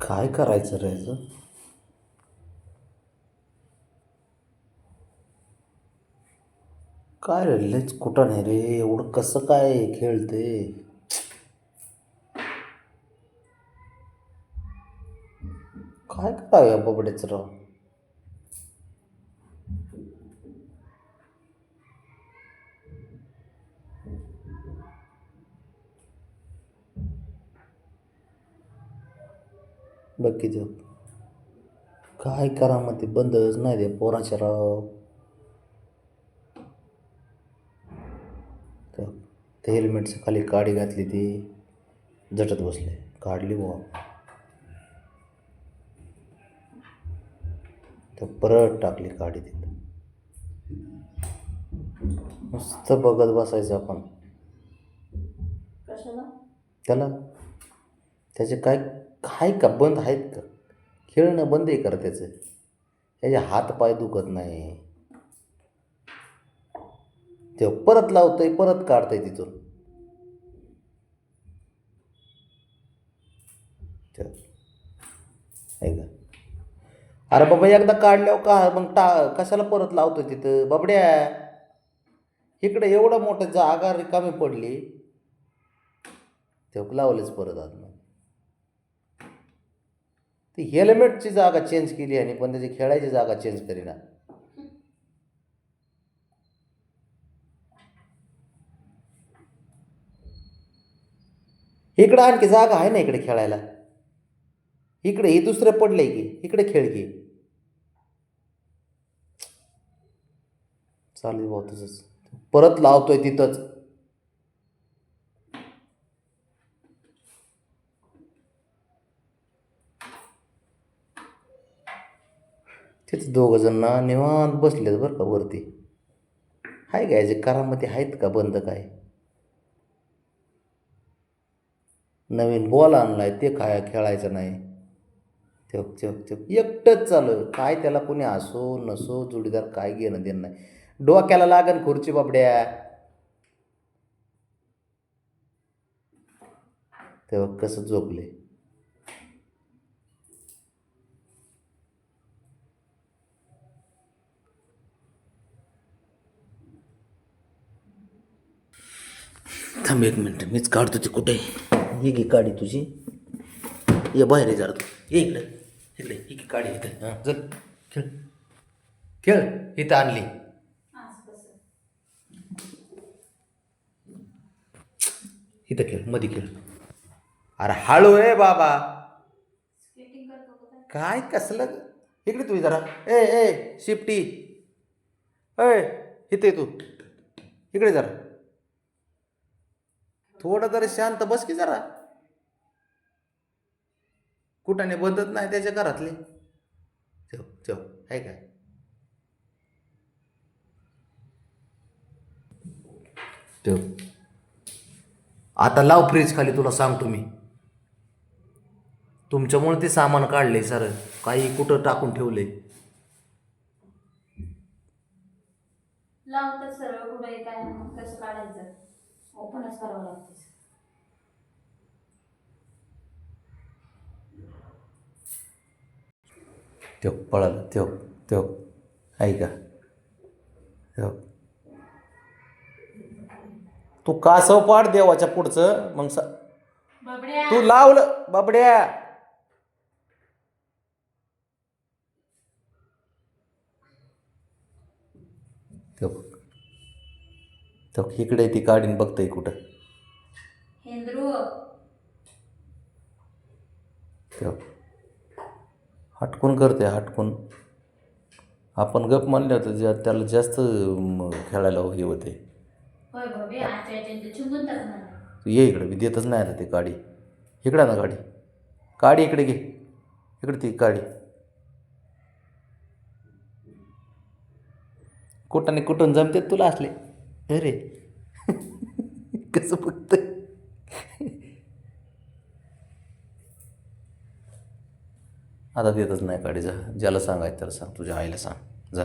काय करायचं रे काय रे लयच कुठं नाही रे एवढं कसं काय खेळते? काय काय या राव? बघ किती काय करा मग ते बंदच नाही ते पोराच्या राव. त्या- त्या हेल्मेटच्या खाली काडी घातली ती झटत बसले. काढली बुवा. तर परत टाकली काडी तिथं. मस्त बघत बसायचं आपण. त्याला? त्याचे काय आहे का बंद आहेत का? खेळणं बंद आहे कर त्याचं त्याचे हात पाय दुखत नाही. ते परत लावतंय परत काढतंय तिथून. ऐका अरे बाबा एकदा काढल्यावर का? मग टा कशाला परत लावतोय तिथं? बाबड्या इकडे एवढं मोठं जागा रिकामी पडली. ते लावलेच परत आत मग ती हेल्मेटची जागा चेंज केली आणि पण त्याची खेळायची जागा चेंज करीना. इकडं आणखी जागा आहे ना इकडे खेळायला? इकडे हे दुसरं पडलंय की इकडे खेळ की. चालेल भाऊ तुझंच परत लावतोय तिथंच. तेच दोघंजण ना निवांत बसलेत बरं का वरती. आहे काय जे करामध्ये आहेत का बंद काय? नवीन बॉल आणलाय ते काय खेळायचं नाही. ते ते चक एकटंच चालू आहे. काय त्याला कोणी असो नसो जोडीदार काय घेणं देणं नाही. डोक्याला लागन खुर्ची बाबड्या. तेव्हा कसं झोपले? थांब एक मिनटं मीच काढतो ते कुठे? ये घे काढी तुझी. ये बाहेर ये जरा तू. ये इकडे. इकडे ही घे काढी इथं. हां चल. खेळ. खेळ. इथं आणली. इथं खेळमध्ये खेळ. अरे हळू आहे बाबा. काय कसलं? इकडे तुम्ही जरा. ए ए शिफ्टी ए इथे ये तू. इकडे जरा. थोडं तरी शांत बस की जरा. कुठाने बदत नाही त्याच्या घरातले. ठेव ठेव आहे काय ठेव आता लाव फ्रीज खाली तुला सांगतो मी. तुमच्यामुळे ते सामान काढले सर. काही कुठं टाकून ठेवले लावतात सर. कुठे काय कसं काढायचं? ओपनच करावं लागतं. त्यो पळालं त्यो त्यो आहे का त्यो तू कासव पाड देवाच्या पुढचं? मग सा बाबड्या. तू लावलं बाबड्या. त्यो तो इकडे ती काढीन बघतय कुठं. हटकून करते हटकून. आपण गप मानले होते ज्या त्याला जास्त म, खेळायला हे होते. होय बाबी आजच्या याच्यात चुंबून टाक मला तू ये इकडे मी देतच नाही आता ती गाडी इकडे ना गाडी गाडी इकडे घे. इकडे ती गाडी कुठं कुठून जमते तुला असले. अरे. कसं फक्त आता देतच नाही काढी जा. ज्याला सांगायचं त्याला सांग. तुझ्या आईला सांग. जा.